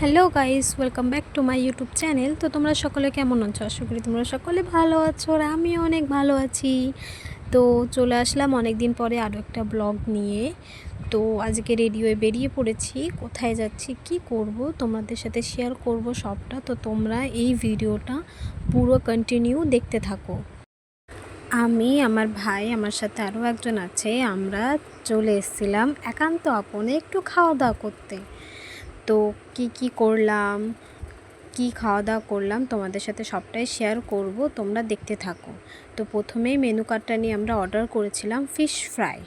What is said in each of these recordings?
Hello guys, welcome back to my YouTube channel. তো তোমরা সকলে কেমন আছো? আশা করি তোমরা সকলে ভালো আছো আর আমিও অনেক ভালো আছি। তো চলে আসলাম অনেক দিন পরে আরও একটা ব্লগ নিয়ে। তো আজকে রেডিওয়ে বেরিয়ে পড়েছি। কোথায় যাচ্ছি, কি করব, তোমাদের সাথে শেয়ার করব সবটা। তো তোমরা এই ভিডিওটা পুরো কন্টিনিউ দেখতে থাকো। আমি, আমার ভাই, আমার সাথে আরও একজন আছে। আমরা চলে এসেছিলাম একান্ত আপনে একটু খাওয়া দাওয়া করতে। তো কি কি করলাম, কি খাওয়া দাওয়া করলাম, তোমাদের সাথে সবটাই শেয়ার করব, তোমরা দেখতে থাকো। তো প্রথমেই মেনু কার্ডটা নিয়ে আমরা অর্ডার করেছিলাম ফিশ ফ্রাই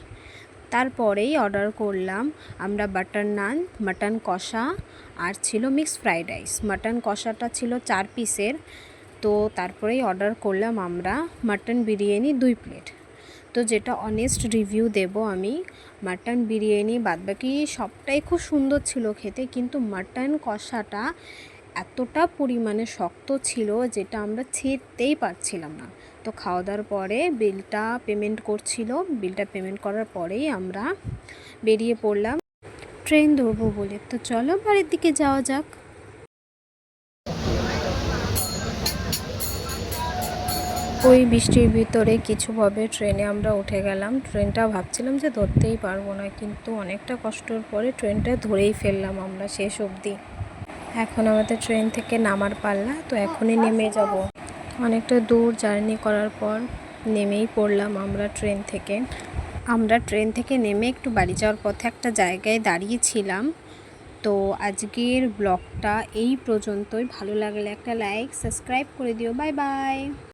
তারপরেই অর্ডার করলাম আমরা বাটার নান মাটন কষা আর ছিল মিক্স ফ্রাইড রাইস মাটন কষাটা ছিল চার পিসের তো তারপরেই অর্ডার করলাম আমরা মাটন বিরিয়ানি দুই প্লেট তো যেটা অনেস্ট রিভিউ দেব আমি মাটন বিরিয়ানি বাদবাকি সবটাই খুব সুন্দর ছিল খেতে, কিন্তু মাটন কষাটা এতটা পরিমাণে শক্ত ছিল যেটা আমরা ছিঁড়তেই পারছিলাম না। তো খাওয়া দাওয়ার পরে বিলটা পেমেন্ট করছিল বিলটা পেমেন্ট করার পরেই আমরা বেরিয়ে পড়লাম। ট্রেন ধরবো বলে। তো চলো বাড়ির দিকে যাওয়া যাক। ওই বৃষ্টির ভিতরে কিছুভাবে ট্রেনে আমরা উঠে গেলাম। ট্রেনটা ভাবছিলাম যে ধরতেই পারব না, কিন্তু অনেকটা কষ্টর পরে ট্রেনটা ধরেই ফেললাম আমরা শেষ অবধি। এখন আমাদের ট্রেন থেকে নামার পাল্লা, তো এখনই নেমে যাব। অনেকটা দূর জার্নি করার পর নেমেই পড়লাম আমরা ট্রেন থেকে। আমরা ট্রেন থেকে নেমে একটু বাড়ি যাওয়ার পথে একটা জায়গায় দাঁড়িয়েছিলাম। তো আজকের ব্লগটা এই পর্যন্তই। ভালো লাগলে একটা লাইক, সাবস্ক্রাইব করে দিও। Bye bye!